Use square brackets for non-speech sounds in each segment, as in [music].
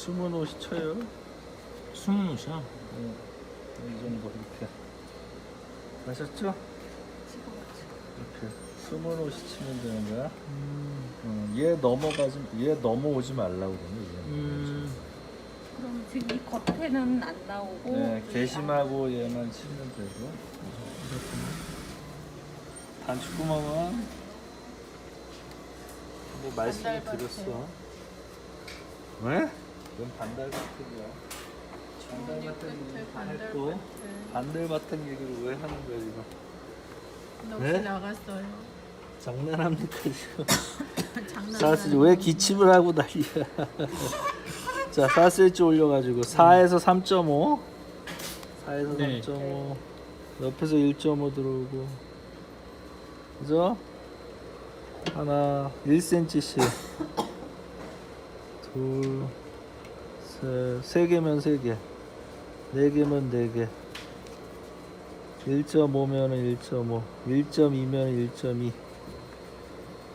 숨은 옷이 쳐요. 숨은 옷이야. 네. 이 정도 이렇게. 아셨죠? 이렇게 숨은 옷이 치면 되는 거야. 음. 어, 얘 넘어가지, 얘 넘어오지 말라고 그러네. 얘. 음. 그럼 지금 이 겉에는 안 나오고 네, 이 개심하고 얘만 치면 되고. 단축구멍은 뭐 말씀을 드렸어. 왜? 그건 반달 바탕이야. 반달 주머니 바탕 끝을 얘기 다 반달 했고. 반달 얘기를 왜 하는 거야 지금? 넋이 네? 나갔어요. 장난합니까 지금? [laughs] 장난. 사슬 왜 기침을 하고 난리야? [laughs] 자, 4cm 올려가지고 4에서 3.5, 4에서 네. 3.5, 옆에서 1.5 들어오고, 그죠? 하나 1cm씩, [laughs] 둘, 셋, 세 개면 세 개, 네 개면 네 개. 1.5면은 1.5, 1.2면은 1.2.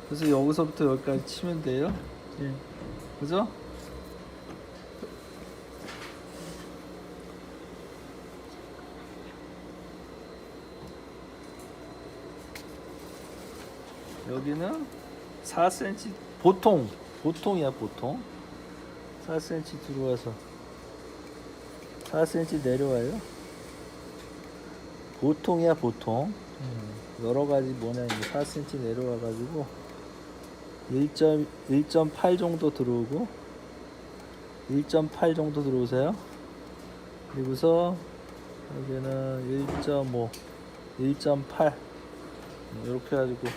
그래서 여기서부터 여기까지 치면 돼요. 네. 그죠? 여기는 4cm 보통 보통이야 보통 4cm 들어와서 4cm 내려와요? 보통이야 보통. 음, 여러 가지 뭐냐 이제 4cm 내려와 가지고 1.1.8 정도 들어오고 1.8 정도 들어오세요. 그리고서 여기는 1.5, 1.8 이렇게 해가지고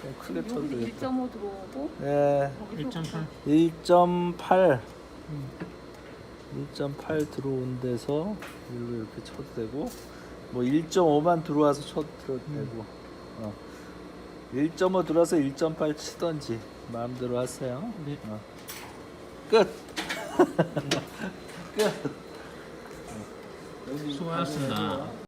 좀 크게 쳐도 여기 되겠다. 1.5 들어오고 네, 1.8. 1.8, 음. 1.8 들어온 데서 일로 이렇게 쳐도 되고 뭐 1.5만 들어와서 쳐도 되고 어. 1.5 들어와서 1.8 치던지 마음대로 하세요. 네. 어. 끝. [laughs] 끝. 어. 여기 수고하셨습니다.